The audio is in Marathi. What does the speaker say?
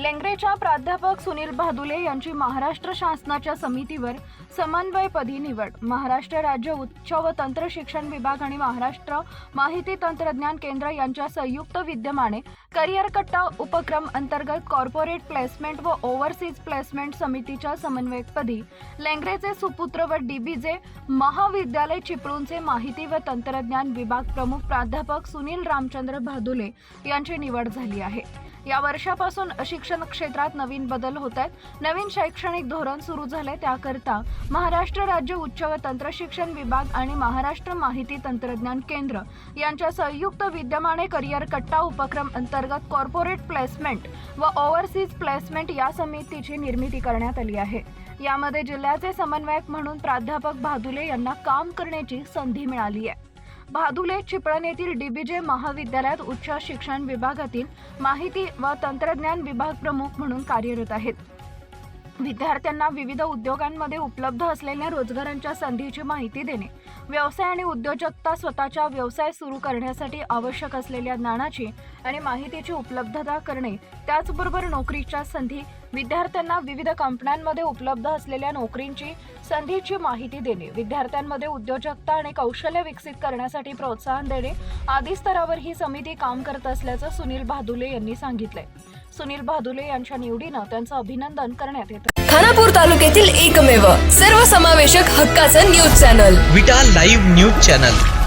लेंगरेच्या प्राध्यापक सुनील भादुले यांची महाराष्ट्र शासनाच्या समितीवर समन्वयपदी निवड. महाराष्ट्र राज्य उच्च व तंत्र शिक्षण विभाग आणि महाराष्ट्र माहिती तंत्रज्ञान केंद्र यांच्या संयुक्त विद्यमाने करिअर कट्टा उपक्रम अंतर्गत कॉर्पोरेट प्लेसमेंट व ओव्हरसीज प्लेसमेंट समितीच्या समन्वयकपदी लेंगरेचे सुपुत्र व डीबीजे महाविद्यालय चिपळूणचे माहिती व तंत्रज्ञान विभाग प्रमुख प्राध्यापक सुनील रामचंद्र भादुले यांची निवड झाली आहे. या वर्षापासून शिक्षण क्षेत्रात नवीन बदल होत आहेत. नवीन शैक्षणिक धोरण सुरू झाले त्याकरता महाराष्ट्र राज्य उच्च व तंत्र शिक्षण विभाग आणि महाराष्ट्र माहिती तंत्रज्ञान केंद्र यांच्या संयुक्त विद्यमाने करिअर कट्टा उपक्रम अंतर्गत कॉर्पोरेट प्लेसमेंट व ओव्हरसीज प्लेसमेंट या समितीची निर्मिती करण्यात आली आहे. यामध्ये जिल्ह्याचे समन्वयक म्हणून प्राध्यापक भादुले यांना काम करण्याची संधी मिळाली आहे. भादुले चिपळण येथील डीबीजे महाविद्यालयात उच्च शिक्षण विभागातील माहिती व तंत्रज्ञान विभाग प्रमुख म्हणून कार्यरत आहेत. विद्यार्थ्यांना विविध उद्योगांमध्ये उपलब्ध असलेल्या रोजगारांच्या संधीची माहिती देणे व्यवसाय आणि उद्योजकता स्वतःचा व्यवसाय सुरू करण्यासाठी आवश्यक असलेल्या ज्ञानाची आणि माहितीची उपलब्धता करणे त्याचबरोबर नोकरीच्या संधी विद्यार्थ्यांना विविध कंपन्यांमध्ये उपलब्ध असलेल्या नोकरींची संधीची माहिती देणे विद्यार्थ्यांमध्ये उद्योजकता आणि कौशल्य विकसित करण्यासाठी प्रोत्साहन देणे आदी स्तरावर ही समिती काम करत असल्याचं सुनील भादुले यांनी सांगितलंय. सुनील भादुले यांच्या निवडीनं त्यांचं अभिनंदन करण्यात येतं. खानापूर तालुक्यातील एकमेव सर्वसमावेशक हक्काचं news channel. Vita live news channel.